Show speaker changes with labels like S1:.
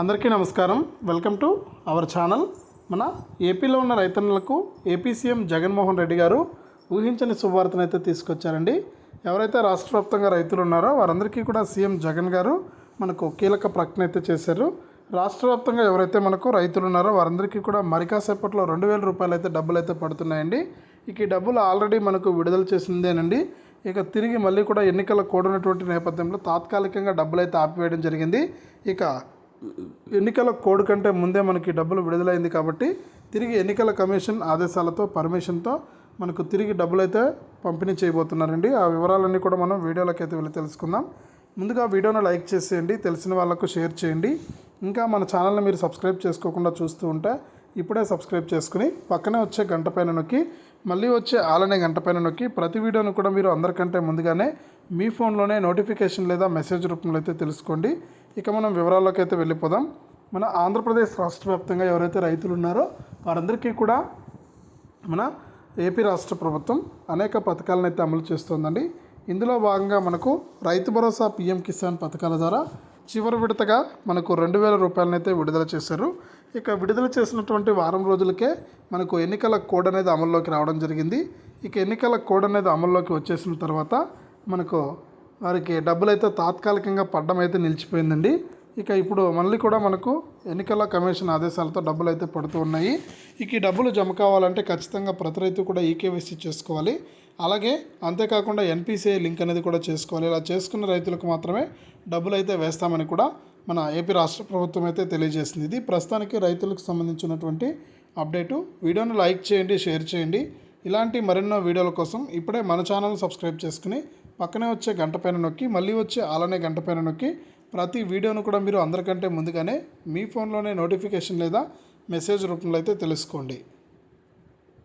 S1: అందరికీ నమస్కారం. Welcome to our channel. మన ఏపీలో ఉన్న రైతన్నులకు ఏపీ సీఎం జగన్మోహన్ రెడ్డి గారు ఊహించని శుభవార్తను అయితే తీసుకొచ్చారండి. ఎవరైతే రాష్ట్ర వ్యాప్తంగా రైతులు ఉన్నారో వారందరికీ కూడా సీఎం జగన్ గారు మనకు కీలక ప్రకటన అయితే చేశారు. రాష్ట్ర వ్యాప్తంగా ఎవరైతే మనకు రైతులు ఉన్నారో వారందరికీ కూడా మరికాసేపట్లో రెండు వేల రూపాయలు అయితే డబ్బులు అయితే పడుతున్నాయండి. ఇక ఈ డబ్బులు ఆల్రెడీ మనకు విడుదల చేసిందేనండి. ఇక తిరిగి మళ్ళీ కూడా ఎన్నికల కూడినటువంటి నేపథ్యంలో తాత్కాలికంగా డబ్బులు అయితే ఆపివేయడం జరిగింది. ఇక ఎన్నికల కోడ్ కంటే ముందే మనకి డబ్బులు విడుదలైంది కాబట్టి తిరిగి ఎన్నికల కమిషన్ ఆదేశాలతో పర్మిషన్తో మనకు తిరిగి డబ్బులు అయితే పంపిణీ చేయబోతున్నారండి. ఆ వివరాలన్నీ కూడా మనం వీడియోలోకి అయితే వెళ్ళి తెలుసుకుందాం. ముందుగా వీడియోను లైక్ చేసేయండి తెలిసిన వాళ్ళకు షేర్ చేయండి. ఇంకా మన ఛానల్ని మీరు సబ్స్క్రైబ్ చేసుకోకుండా చూస్తూ ఉంటే ఇప్పుడే సబ్స్క్రైబ్ చేసుకుని పక్కనే వచ్చే గంట పైన నొక్కి మళ్ళీ వచ్చే ఆలనే గంట పైన నొక్కి ప్రతి వీడియోను కూడా మీరు అందరికంటే ముందుగానే మీ ఫోన్లోనే నోటిఫికేషన్ లేదా మెసేజ్ రూపంలో అయితే తెలుసుకోండి. ఇక మనం వివరాల్లోకి అయితే వెళ్ళిపోదాం. మన ఆంధ్రప్రదేశ్ రాష్ట్ర వ్యాప్తంగా ఎవరైతే రైతులు ఉన్నారో వారందరికీ కూడా మన ఏపీ రాష్ట్ర ప్రభుత్వం అనేక పథకాలను అయితే అమలు చేస్తోందండి. ఇందులో భాగంగా మనకు రైతు భరోసా పీఎం కిసాన్ పథకాల ద్వారా చివరి విడతగా మనకు రెండు వేల రూపాయలనైతే విడుదల చేశారు. ఇక విడుదల చేసినటువంటి వారం రోజులకే మనకు ఎన్నికల కోడ్ అనేది అమల్లోకి రావడం జరిగింది. ఇక ఎన్నికల కోడ్ అనేది అమల్లోకి వచ్చేసిన తర్వాత మనకు వారికి డబ్బులు అయితే తాత్కాలికంగా పడ్డం అయితే నిలిచిపోయిందండి. ఇక ఇప్పుడు మళ్ళీ కూడా మనకు ఎన్నికల కమిషన్ ఆదేశాలతో డబ్బులు అయితే పడుతూ ఉన్నాయి. ఇక ఈ డబ్బులు జమ కావాలంటే ఖచ్చితంగా ప్రతి రైతు కూడా ఈకేవైసీ చేసుకోవాలి. అలాగే అంతేకాకుండా ఎన్పిసిఐ లింక్ అనేది కూడా చేసుకోవాలి. ఇలా చేసుకున్న రైతులకు మాత్రమే డబ్బులు అయితే వేస్తామని కూడా మన ఏపీ రాష్ట్ర ప్రభుత్వం అయితే తెలియజేసింది. ఇది ప్రస్తుతానికి రైతులకు సంబంధించినటువంటి అప్డేటు. వీడియోను లైక్ చేయండి షేర్ చేయండి. ఇలాంటి మరెన్నో వీడియోల కోసం ఇప్పుడే మన ఛానల్ సబ్స్క్రైబ్ చేసుకుని పక్కనే వచ్చే గంట పైన నొక్కి మళ్ళీ వచ్చే అలానే గంట పైన నొక్కి ప్రతి వీడియోను కూడా మీరు అందరికంటే ముందుగానే మీ ఫోన్లోనే నోటిఫికేషన్ లేదా మెసేజ్ రూపంలో అయితే తెలుసుకోండి.